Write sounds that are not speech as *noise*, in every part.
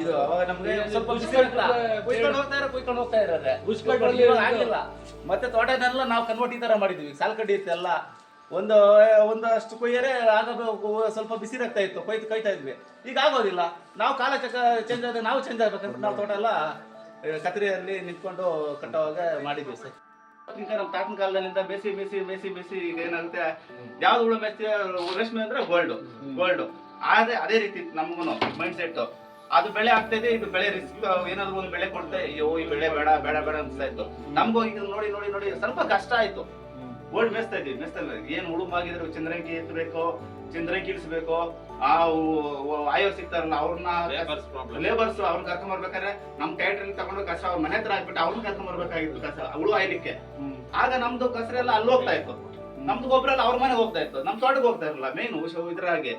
ಇದು ಅವಾಗ ನಮ್ಗೆ ಸ್ವಲ್ಪ ಕುಯ್ಕೊಂಡು ಹೋಗ್ತಾ ಇರೋ ಕುಯ್ಕೊಂಡು ಹೋಗ್ತಾ ಇರೋದ್ರೆ ಆಗಿಲ್ಲ. ಮತ್ತೆ ತೋಟದೆಲ್ಲ ನಾವು ಕನ್ವರ್ಟ್ ಈ ತರ ಮಾಡಿದ್ವಿ. ಸಾಲ್ ಕಡ್ಡಿ ಇತ್ತು ಎಲ್ಲ ಒಂದು ಒಂದಷ್ಟು ಕೊಯ್ಯರೆ ಆಗ ಸ್ವಲ್ಪ ಬಿಸಿ ಆಗ್ತಾ ಇತ್ತು ಕೊಯ್ತು ಕೊಯ್ತಾ ಇದ್ವಿ. ಈಗ ಆಗೋದಿಲ್ಲ. ನಾವು ಕಾಲ ಚಕ ಚೇಂಜ್ ಆದ್ರೆ ನಾವು ಚೇಂಜ್ ಆಗ್ಬೇಕಂತ ನಾವು ತೋಟ ಎಲ್ಲ ಕತ್ರಿಯಲ್ಲಿ ನಿಂತ್ಕೊಂಡು ಕಟ್ಟೋವಾಗ ಮಾಡಿದ್ವಿ ಸರ್. ನಮ್ಮ ತಾತನ ಕಾಲದಲ್ಲಿಂದ ಬೇಸಿ ಬೇಸಿ ಬೇಸಿ ಬೇಸಿ ಈಗ ಏನಾಗುತ್ತೆ? ಯಾವ್ದು ಹುಳು ಬೇಸಿ ರೇಷ್ಮೆ ಅಂದ್ರೆ ಗೋಲ್ಡ್ ಗೋಲ್ಡ್ ಅದೇ ಅದೇ ರೀತಿ ನಮಗೂ ಮೈಂಡ್ ಸೆಟ್ ಅದು ಬೆಳೆ ಆಗ್ತಾ ಇದೆ ಇದು ಬೆಳೆ ರಿಸ್ಕ್ ಏನಾದ್ರು ಒಂದು ಬೆಳೆ ಕೊಡ್ತಾ ಅಯ್ಯೋ ಈ ಬೆಳೆ ಬೇಡ ಬೇಡ ಬೇಡ ಅನ್ಸ್ತಾ ಇತ್ತು. ನಮಗೂ ಇದು ನೋಡಿ ನೋಡಿ ನೋಡಿ ಸ್ವಲ್ಪ ಕಷ್ಟ ಆಯ್ತು. ಗೋಲ್ಡ್ ಮೇಸ್ತಾ ಇದ್ವಿ ಮೇಸ್ತಾ ಏನ್ ಹುಡುಮಾಗಿದ್ರು ಚಂದ್ರಂಗಿ ಎತ್ತಬೇಕು ಚಂದ್ರಂಗಿ ಇಳಿಸ್ಬೇಕು ಆ ಆಯೋ ಸಿಗ್ತಾರಲ್ಲ ಅವ್ರನ್ನ ಲೇಬರ್ಸ್ ಅವ್ರನ್ನ ಕರ್ಕೊಂಡ್ ಬರ್ಬೇಕಾದ್ರೆ ನಮ್ ಟ್ಯಾಕ್ಟ್ರಲ್ಲಿ ತಗೊಂಡು ಕಸ ಅವ್ರ ಮನೆ ಹತ್ರ ಹಾಕ್ಬಿಟ್ಟು ಅವ್ರನ್ನ ಕರ್ಕೊಂಡ್ ಬರ್ಬೇಕಾಗಿತ್ತು ಕಸ ಹುಳು ಆಯ್ಲಿಕ್ಕೆ. ಆಗ ನಮ್ದು ಕಸರೆಲ್ಲ ಅಲ್ಲಿ ಹೋಗ್ತಾ ಇತ್ತು. ನಮ್ದು ಗೊಬ್ಬರ ಎಲ್ಲ ಅವ್ರ ಮನೆಗೆ ಹೋಗ್ತಾ ಇತ್ತು. ನಮ್ ತೋಟಕ್ಕೆ ಹೋಗ್ತಾ ಇರಲಿಲ್ಲ ಮೇನ್ ಇದ್ರಾಗೆ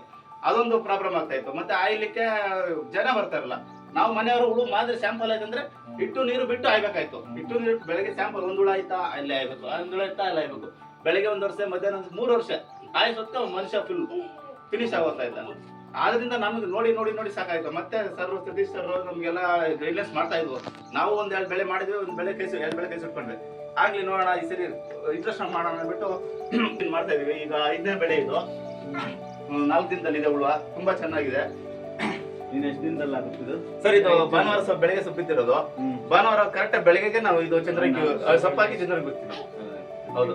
ಅದೊಂದು ಪ್ರಾಬ್ಲಮ್ ಆಗ್ತಾ ಇತ್ತು. ಮತ್ತೆ ಆಯ್ಲಿಕ್ಕೆ ಜನ ಬರ್ತಾ ಇರಲ್ಲ ನಾವು ಮನೆಯವರು ಹುಳು ಮಾದರಿ ಸ್ಯಾಂಪಲ್ ಆಯ್ತಂದ್ರೆ ಇಟ್ಟು ನೀರು ಬಿಟ್ಟು ಆಯ್ಬೇಕಾಯ್ತು ಇಟ್ಟು ನೀರು ಬೆಳಗ್ಗೆ ಸ್ಯಾಂಪಲ್ ಒಂದು ಹುಳ ಆಯ್ತಾ? ಅಲ್ಲೇ ಆಯ್ಬೇಕು ಒಂದು ಹುಳ ಆಯ್ತಾ ಅಲ್ಲೇ ಆಯ್ಬೇಕು ಬೆಳಗ್ಗೆ ಒಂದು ವರ್ಷ, ಮಧ್ಯಾಹ್ನ ಮೂರು ವರ್ಷ. ಆಯ್ಸೊತ್ತ ಮನುಷ್ಯ ಫುಲ್ ಫಿನಿಶ್ ಆಗೋತಾ ಇದ್ದ ಆದ್ರಿಂದ ನಮ್ಗೆ ನೋಡಿ ನೋಡಿ ನೋಡಿ ಸಾಕಾಯ್ತು. ಮತ್ತೆ ಸರ್ ಸತೀಶ್ ಸರ್ ನಮ್ಗೆಲ್ಲ ಗೈಡ್ಲೈನ್ಸ್ ಮಾಡ್ತಾ ಇದ್ವು ನಾವು ಒಂದ್ ಎರಡು ಬೆಳೆ ಮಾಡಿದ್ವಿ, ಒಂದ್ ಬೆಳೆ ಕೈಸು, ಎರಡು ಬೆಳೆ ಕೈ ಇಟ್ಕೊಂಡ್ವಿ. ಆಗ್ಲಿ ನೋಡೋಣ, ಈ ಸರಿ ಇಂಟ್ರೆಸ್ಟ್ ಮಾಡೋಣ ಅಂದ್ಬಿಟ್ಟು *clears throat* ಮಾಡ್ತಾ ಇದೀವಿ. ಈಗ ಐದನೇ ಬೆಳೆ ಇದು. ನಾಲ್ಕು ದಿನದಲ್ಲಿ ಇದೆ ಉಳುವ ತುಂಬಾ ಚೆನ್ನಾಗಿದೆ. ನೀನ್ ಎಷ್ಟು ದಿನದಲ್ಲಿ ಆಗುತ್ತಿದ್ದು ಸರ್ ಇದು ಭಾನುವಾರ ಸ್ವಲ್ಪ ಬೆಳಗ್ಗೆ ಸೊಪ್ಪು ಬಿತ್ತಿರೋದು ಭಾನುವಾರ ಕರೆಕ್ಟ್ ಬೆಳಗ್ಗೆಗೆ ನಾವು ಇದು ಚಂದ್ರಕ್ಕೆ ಸೊಪ್ಪಾಕಿ ಚಂದ್ರಕ್ಕೆ ಬಿಡ್ತೀವಿ ಹೌದು.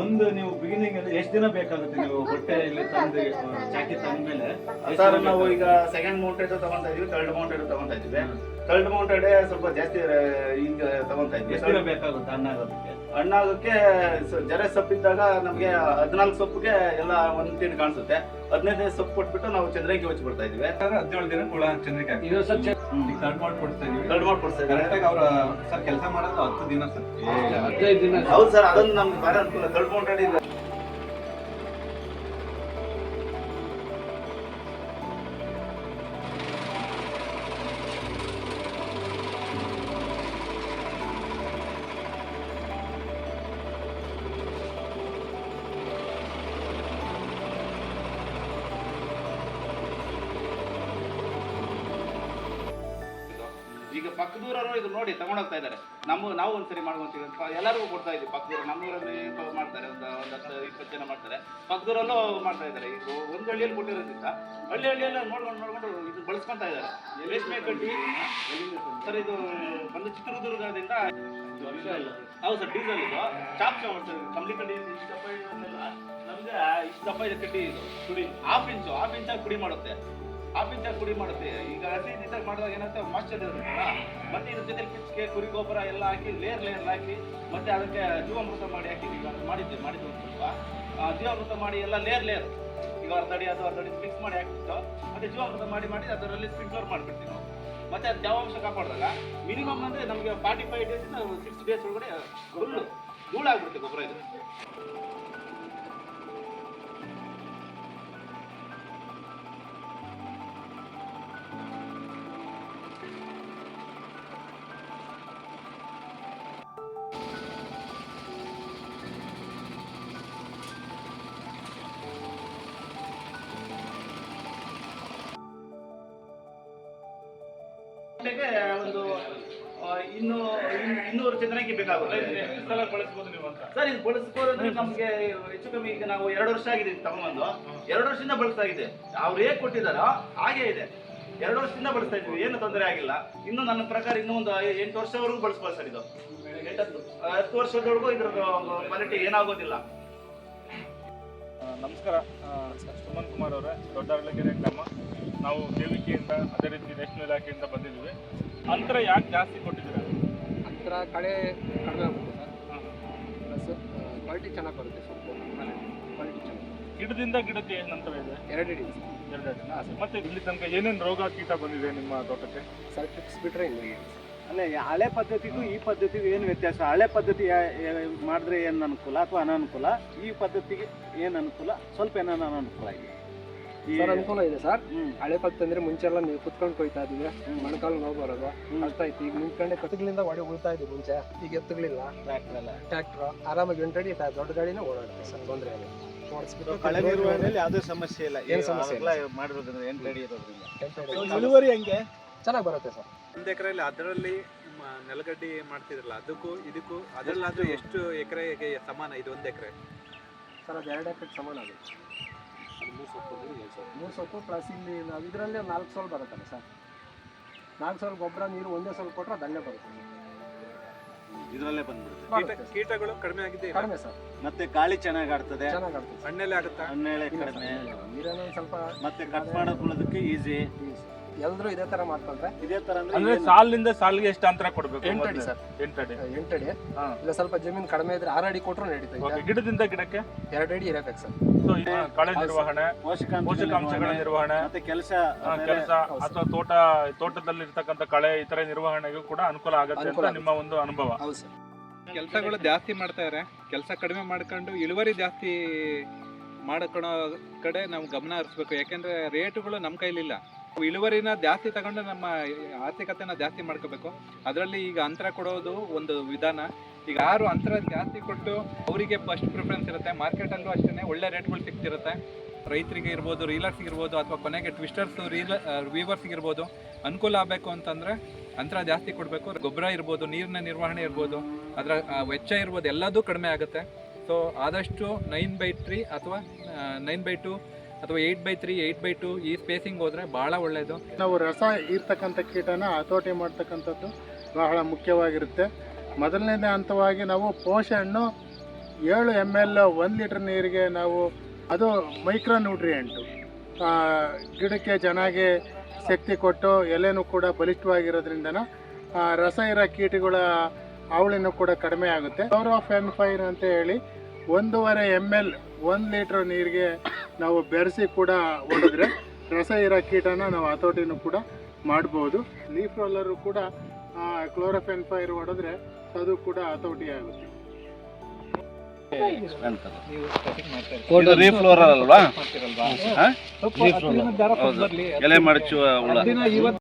ಒಂದು ನೀವು ಬಿಗಿನಿಂಗ್ ಅಲ್ಲಿ ಎಷ್ಟು ದಿನ ಬೇಕಾಗುತ್ತೆ ನೀವು ಬಟ್ಟೆ ಇಲ್ಲಿ ತಂದು ಚಾಕಿ ತಂದ್ಮೇಲೆ? ಮೇಲೆ ಸರ್ ನಾವು ಈಗ ಸೆಕೆಂಡ್ ಮೌಂಟೆಡ್ ತಗೊಂತಾ ಇದೀವಿ ಥರ್ಡ್ ಮೌಂಟೆಡ್ ತಗೊಂತಾ ಇದೀವಿ ಥರ್ಡ್ ಮೌಂಟೆಡ್ ಸ್ವಲ್ಪ ಜಾಸ್ತಿ ಈಗ ತಗೊಂತಾ ಇದ್ವಿ ಎಷ್ಟು ದಿನ ಬೇಕಾಗುತ್ತೆ ಅನ್ನ ಆಗೋದಕ್ಕೆ? ಹಣ್ಣಾಗಕ್ಕೆ ಜರೆ ಜರ ಸೊಪ್ಪಿದ್ದಾಗ ನಮಗೆ ಹದಿನಾಲ್ಕು ಸೊಪ್ಪಿಗೆ ಎಲ್ಲ ಒಂದು ತಿಂಡ್ ಕಾಣಿಸುತ್ತೆ. ಹದಿನೈದು ಸೊಪ್ಪು ಕೊಟ್ಬಿಟ್ಟು ನಾವು ಚಂದ್ರಕ್ಕೆ ಹಚ್ಚಿ ಬಿಡ್ತಾ ಇದೀವಿ ಹದಿನೇಳು ದಿನ ಕೂಡ ಚಂದ್ರಿಕೆ ಈಗ ಮಾಡಿ ಕೊಡ್ತಾ ಇದೀವಿ. ತರ್ಡ್ ಮಾಡಿ ಕೊಡ್ತಾ ಇದ್ದಾರೆ ಕರೆಕ್ಟಾಗಿ ಅವ್ರ ಸರ್ ಕೆಲಸ ಮಾಡೋದು ಹತ್ತು ದಿನ ಸರ್. ಹದಿನೈದು ದಿನ ಹೌದು ಸರ್ ಅದೊಂದು ನಮ್ಗೆ ಭಾರಿ ಅನುಕೂಲ. ಥರ್ಡ್ ಮೌಂಟೆಡ್ ಈಗ ಪಕ್ಕದೂರವರು ಇದು ನೋಡಿ ತಗೊಂಡೋಗ್ತಾ ಇದ್ದಾರೆ. ನಮ್ಮ ನಾವು ಒಂದ್ಸರಿ ಮಾಡ್ಕೊಂತೀವಿ ಎಲ್ಲರಿಗೂ ಕೊಡ್ತಾ ಇದ್ವಿ ಪಕ್ಕದೂರ ನಮ್ಮೂರಲ್ಲಿ ಮಾಡ್ತಾರೆ. ಒಂದು ಒಂದು ಹತ್ತು, ಇಪ್ಪತ್ತು ಜನ ಮಾಡ್ತಾರೆ. ಪಕ್ಕದೂರಲ್ಲೂ ಮಾಡ್ತಾ ಇದ್ದಾರೆ. ಈಗ ಒಂದು ಹಳ್ಳಿಯಲ್ಲಿ ಕೊಟ್ಟಿರೋದ್ರಿಂದ ಹಳ್ಳಿ ಹಳ್ಳಿಯಲ್ಲ ನೋಡ್ಕೊಂಡು ನೋಡ್ಕೊಂಡು ಇದು ಬಳಸ್ಕೊಂತ ಇದ್ದಾರೆ. ರೇಷ್ಮೆ ಕಡ್ಡಿ ಸರ್, ಇದು ಬಂದು ಚಿತ್ರದುರ್ಗದಿಂದ ಹೌದು ಸರ್, ಡೀಸೆಲ್ ಇದು. ಚಾಪ್ ಮಾಡ್ತಾರೆ ಕಂಬಳಿ ಕಡ್ಡಿ ಇಷ್ಟು ದಪ್ಪ ನಮಗೆ ನಮ್ಗೆ ಇದೆ ಕಡ್ಡಿ ಇದು, ಪುಡಿ. ಹಾಫ್ ಇಂಚು ಹಾಫ್ ಇಂಚಾಗಿ ಪುಡಿ ಮಾಡುತ್ತೆ. ಹಾಫ್ ಇಂಚಾಗಿ ಪುಡಿ ಮಾಡುತ್ತೆ. ಈಗ ಹಸಿ ಇದ್ದಾಗ ಮಾಡಿದಾಗ ಏನಂತ? ಮಾಸ್ಟರ್ ಇರುತ್ತಲ್ಲ ಮತ್ತೆ ಇದ್ರ ಜೊತೆ ಕಿಚ್ಗೆ ಕುರಿ ಗೊಬ್ಬರ ಎಲ್ಲ ಹಾಕಿ ಲೇಯರ್ ಲೇಯರ್ ಹಾಕಿ ಮತ್ತೆ ಅದಕ್ಕೆ ಜೀವಾಮೃತ ಮಾಡಿ ಹಾಕಿ ಈಗ ಮಾಡಿದ್ದೆ ಮಾಡಿದ್ದು ಸ್ವಲ್ಪ ಆ, ಜೀವಾಮೃತ ಮಾಡಿ ಎಲ್ಲ ಲೇಯರ್ ಲೇಯರ್ ಈಗ ಅರ್ಧ ಅಥವಾ ಅದು ಅರ್ಧ ಅಡಿ ಮಿಕ್ಸ್ ಮಾಡಿ ಹಾಕಿಬಿಟ್ಟು ಮತ್ತೆ ಜೀವಾಮೃತ ಮಾಡಿ ಮಾಡಿ ಅದರಲ್ಲಿ ಸ್ಪ್ರಿಂಕ್ಲರ್ ಮಾಡಿಬಿಡ್ತೀವಿ ನಾವು. ಮತ್ತೆ ಅದು ತೇವಾಂಶ ಕಾಪಾಡಿದಾಗ ಮಿನಿಮಮ್ ಅಂದ್ರೆ ನಮಗೆ forty five days six days ಒಳಗಡೆ ಫುಲ್ ಧೂಳಾಗ್ಬಿಡುತ್ತೆ ಗೊಬ್ಬರ ಇದು. ಗಂಟೆಗೆ ಒಂದು ಇನ್ನೂ ಇನ್ನು ಇನ್ನು- ಇನ್ನೂರು ಚಂದ್ರಕ್ಕೆ ಬೇಕಾಗುತ್ತೆ. ಬಳಸ್ಬೋದು ನೀವು ಅಂತ ಸರ್ ಇದು ಬಳಸ್ಬೋದು ನಮಗೆ ಹೆಚ್ಚು ಕಮ್ಮಿ ಈಗ ನಾವು ಎರಡು ವರ್ಷ ಆಗಿದೆ ತಗೊಂಬಂದು. ಎರಡು ವರ್ಷದಿಂದ ಬಳಸ್ತಾ ಇದೆ ಅವ್ರು ಹೇಗೆ ಕೊಟ್ಟಿದ್ದಾರೋ ಹಾಗೆ ಇದೆ. ಎರಡು ವರ್ಷದಿಂದ ಬಳಸ್ತಾ ಇದ್ವಿ ಏನು ತೊಂದರೆ ಆಗಿಲ್ಲ. ಇನ್ನು ನನ್ನ ಪ್ರಕಾರ ಇನ್ನೂ ಒಂದು ಎಂಟು ವರ್ಷವರೆಗೂ ಬಳಸ್ಬೋದು ಸರ್ ಇದು. ಎಂಟತ್ತು. ಹತ್ತು ವರ್ಷದವರೆಗೂ ಇದ್ರ ಕ್ವಾಲಿಟಿ ಏನಾಗೋದಿಲ್ಲ. ನಮಸ್ಕಾರ. ಸುಮನ್ ಕುಮಾರ್ ಅವರೇ ದೊಡ್ಡ ಗ್ರಾಮ. ನಾವು ಕೇಳಿಕೆಯಿಂದ ಅದೇ ರೀತಿ ರೇಷ್ಮೆ ಇಲಾಖೆಯಿಂದ ಬಂದಿದ್ದೀವಿ. ಅಂತರ ಯಾಕೆ ಜಾಸ್ತಿ ಕೊಟ್ಟಿದ್ದೀರಾ? ಅಂತರ ಕಳೆ ಕಡಿಮೆ ಆಗುತ್ತೆ ಸರ್. ಪ್ಲಸ್ ಕ್ವಾಲಿಟಿ ಚೆನ್ನಾಗಿ ಬರುತ್ತೆ ಸೊಪ್ಪು ಕ್ವಾಲಿಟಿ ಚೆನ್ನಾಗಿ ಗಿಡದಿಂದ ಗಿಡಕ್ಕೆ ಏನು ಅಂತರ ಇದೆ? ಎರಡು ಇಡೀ ಎರಡು ಮತ್ತೆ ಇಲ್ಲಿ ತನಕ ಏನೇನು ರೋಗ ಕೀಟ ಬಂದಿದೆ ನಿಮ್ಮ ತೋಟಕ್ಕೆ? ಸರ್ ಚಿಪ್ಸ್ ಬಿಟ್ಟರೆ ಇಲ್ಲಿ ಏನು ಅಲ್ಲ ಹಳೆ ಪದ್ಧತಿಗೂ ಈ ಪದ್ಧತಿಗೂ ಏನು ವ್ಯತ್ಯಾಸ? ಹಳೆ ಪದ್ಧತಿ ಮಾಡಿದ್ರೆ ಏನು ಅನುಕೂಲ ಅಥವಾ ಅನಾನುಕೂಲ? ಈ ಪದ್ಧತಿಗೆ ಏನು ಅನುಕೂಲ? ಸ್ವಲ್ಪ ಏನಾನ ಅನನುಕೂಲ ಇದೆ. ಈ- ಸರ್ ಅನುಕೂಲ ಇದೆ ಸರ್. ಹ್ಮ್. ಹಳೆ ಪಕ್ಕ ಅಂದ್ರೆ ಮುಂಚೆ ಎಲ್ಲ ನೀವು ಕುತ್ಕೊಂಡು ಕೊಯ್ತಾ ಇದೀವಿ ಮಣಕಾಲು ನೋವು ಬರೋದು. ಕಷ್ಟ ಆಯ್ತು. ಈಗ ನಿಂತ್ಕೊಂಡೆ ಕತ್ತಗಳಿಂದ ಹೊಡಿ ಉಳ್ತಾ ಇದ್ವಿ ಮುಂಚೆ. ಈಗ ಎತ್ತುಗಳಿಲ್ಲ. ಟ್ರ್ಯಾಕ್ಟರ್ ಆರಾಮಾಗಿ ಎಂಟಡಿ ದೊಡ್ಡ ಗಾಡಿನೇ ಓಡಾಡ್ತೀವಿ ಸರ್ ತೊಂದರೆ ಇಲ್ಲ. ಕಳೆ ನಿರ್ವಹಣೆಯಲ್ಲಿ ಯಾವುದೇ ಸಮಸ್ಯೆ ಇಲ್ಲ. ಏನು ಸಮಸ್ಯೆ ಇಲ್ಲ. ಮಾಡಿರೋದ್ರಿಂದ ಎಂಟು ಅಡಿ ಇರೋದ್ರಿಂದ. ಇಳುವರಿ ಹೆಂಗೆ? ಚೆನ್ನಾಗಿ ಬರುತ್ತೆ ಸರ್. ಒಂದು ಎಕರೆಯಲ್ಲಿ ಅದರಲ್ಲಿ ಮ- ನೆಲಗಡ್ಡೆ ಮಾಡ್ತಿದ್ರಲ್ಲ ಅದಕ್ಕೂ ಇದಕ್ಕೂ ಅದರಲ್ಲಾದ್ರೂ ಎಷ್ಟು? ಎಕರೆಗೆ ಸಮಾನ? ಇದು ಒಂದು ಎಕರೆ. ಸರ್ ಅದು ಎರಡು ಎಕರೆಗೆ ಸಮಾನ ಆಗುತ್ತೆ ಮೂರು ಸೊಪ್ಪು ಪ್ಲಸ್ ಇಲ್ಲಿ ನಾವು ಇದರಲ್ಲೇ ನಾಲ್ಕು ಸಾವಿರ ಬರುತ್ತಲ್ಲ ಸರ್. ನಾಲ್ಕು ಸಾವಿರ ಗೊಬ್ಬರ ನೀರು ಒಂದೇ ಸಲ ಕೊಟ್ಟರೆ ಅದಲ್ಲೇ ಬರುತ್ತೆ. ಇದರಲ್ಲೇ ಬಂದ್ಬಿಡುತ್ತೆ. ಕೀಟ ಕೀಟಗಳು ಕಡಿಮೆ ಆಗಿದೆ ಕಡಿಮೆ ಸರ್. ಮತ್ತೆ ಗಾಳಿ ಚೆನ್ನಾಗಿ ಆಡ್ತದೆ. ಚೆನ್ನಾಗಿ ಆಗುತ್ತೆ ಸರ್. ಹಣ್ಣೆಲೆ ಆಗುತ್ತಾ? ಹಣ್ಣೆಳೆ ಕಡಿಮೆ. ಇಲ್ಲ. ನೀರೇನೋ ಒಂದ್ ಸ್ವಲ್ಪ ಮತ್ತೆ ಕಟ್ ಮಾಡೋದಕ್ಕೆ ಈಸಿ ಎಲ್ಲರೂ ಇದೇ ತರ ಮಾಡ್ಕೊಂಡ್ರೆ? ಇದೇ ತರ ಅಂದ್ರೆ? ಸಾಲಿನಿಂದ ಸಾಲಿಗೆ ಎಷ್ಟು ಅಂತರ ಕೊಡ್ಬೇಕು ಎಂಟಡಿ ಸರ್. ಎಂಟಡಿ ಎಂಟಡಿ. ಇಲ್ಲ ಸ್ವಲ್ಪ ಜಮೀನು ಕಡಿಮೆ ಇದ್ರೆ ಆರು ಅಡಿ ಕೊಟ್ಟರು ನಡೀತಾ ಓಕೆ ಗಿಡದಿಂದ ಗಿಡಕ್ಕೆ? ಎರಡು ಅಡಿ ಇರಬೇಕು ಸರ್. ಸೊ ಕಳೆ ನಿರ್ವಹಣೆ ಪೋಷಕಾಂಶ ಪೋಷಕಾಂಶಗಳ ನಿರ್ವಹಣೆ ಮತ್ತೆ ಕೆಲಸ ಕೆಲಸ ಅಥವಾ ತೋಟ ತೋಟದಲ್ಲಿ ಇರ್ತಕ್ಕಂಥ ಕಳೆ ಇತರ ನಿರ್ವಹಣೆಗೂ ಕೂಡ ಅನುಕೂಲ ಆಗುತ್ತೆ ಅಂತ ನಿಮ್ಮ ಒಂದು ಅನುಭವ. ಹೌದು ಸರ್. ಕೆಲಸಗಳು ಜಾಸ್ತಿ ಮಾಡ್ತಾರೆ ಕೆಲಸ ಕಡಿಮೆ ಮಾಡ್ಕೊಂಡು ಇಳುವರಿ ಜಾಸ್ತಿ ಮಾಡ್ಕೊಳೋ ಕಡೆ ನಾವು ಗಮನ ಹರಿಸ್ಬೇಕು. ಯಾಕೆಂದ್ರೆ ರೇಟುಗಳು ನಮ್ಮ ಕೈಲಿಲ್ಲ. ಇಳುವರಿನ ಜಾಸ್ತಿ ತಗೊಂಡು ನಮ್ಮ ಆರ್ಥಿಕತೆನ ಜಾಸ್ತಿ ಮಾಡ್ಕೋಬೇಕು. ಅದರಲ್ಲಿ ಈಗ ಅಂತರ ಕೊಡೋದು ಒಂದು ವಿಧಾನ. ಈಗ ಯಾರು ಅಂತರ ಜಾಸ್ತಿ ಕೊಟ್ಟು ಅವರಿಗೆ ಫಸ್ಟ್ ಪ್ರಿಫರೆನ್ಸ್ ಇರುತ್ತೆ. ಮಾರ್ಕೆಟಲ್ಲೂ ಅಷ್ಟೇ ಒಳ್ಳೆ ರೇಟ್ಗಳು ಸಿಗ್ತಿರುತ್ತೆ. ರೈತರಿಗೆ ಇರ್ಬೋದು ರೀಲರ್ಸ್ಗೆ ಇರ್ಬೋದು ಅಥವಾ ಕೊನೆಗೆ ಟ್ವಿಸ್ಟರ್ಸ್ ರೀಲ ವೀವರ್ಸ್ಗೆ ಇರ್ಬೋದು. ಅನುಕೂಲ ಆಗಬೇಕು ಅಂತಂದರೆ ಅಂತರ ಜಾಸ್ತಿ ಕೊಡಬೇಕು. ಗೊಬ್ಬರ ಇರ್ಬೋದು, ನೀರಿನ ನಿರ್ವಹಣೆ ಇರ್ಬೋದು, ಅದರ ವೆಚ್ಚ ಇರ್ಬೋದು, ಎಲ್ಲದೂ ಕಡಿಮೆ ಆಗುತ್ತೆ. ಸೊ ಆದಷ್ಟು ನೈನ್ ಬೈ ತ್ರೀ ಅಥವಾ ನೈನ್ ಬೈ ಟು ಅಥವಾ eight by three eight by two ಈ ಸ್ಪೇಸಿಂಗ್ ಹೋದ್ರೆ ಭಾಳ ಒಳ್ಳೆಯದು ನಾವು ರಸ ಇರ್ತಕ್ಕಂಥ ಕೀಟನ ಹತೋಟಿ ಮಾಡ್ತಕ್ಕಂಥದ್ದು ಬಹಳ ಮುಖ್ಯವಾಗಿರುತ್ತೆ. ಮೊದಲನೇ ಹಂತವಾಗಿ ನಾವು ಪೋಷಣ್ಣು ಏಳು ಎಂ ಎಲ್ ಒಂದು ಲೀಟ್ರ್ ನೀರಿಗೆ ನಾವು, ಅದು ಮೈಕ್ರೋ ನ್ಯೂಟ್ರಿಯೆಂಟು ಗಿಡಕ್ಕೆ ಚೆನ್ನಾಗಿ ಶಕ್ತಿ ಕೊಟ್ಟು ಎಲೆನೂ ಕೂಡ ಬಲಿಷ್ಠವಾಗಿರೋದ್ರಿಂದ ರಸ ಇರೋ ಕೀಟಗಳ ಅವಳಿನೂ ಕೂಡ ಕಡಿಮೆ ಆಗುತ್ತೆ. ಪವರ್ ಆಫ್ ಎನ್ ಫೈರ್ ಅಂತ ಹೇಳಿ ಒಂದೂವರೆ ಎಂ ಎಲ್ ಒಂದು ಲೀಟ್ರ್ ನೀರಿಗೆ ನಾವು ಬೆರೆಸಿ ಕೂಡ ಹೊಡೆದ್ರೆ ರಸ ಇರೋ ಕೀಟನ ನಾವು ಹತೋಟಿನೂ ಕೂಡ ಮಾಡ್ಬೋದು. ಲೀಫ್ ರೋಲರು ಕೂಡ ಕ್ಲೋರೋಫೆನ್ ಫೈರ್ ಹೊಡೆದ್ರೆ ಅದು ಕೂಡ ಹತೋಟಿ ಆಗುತ್ತೆ. ಎಲೆ ಮಡಚುವ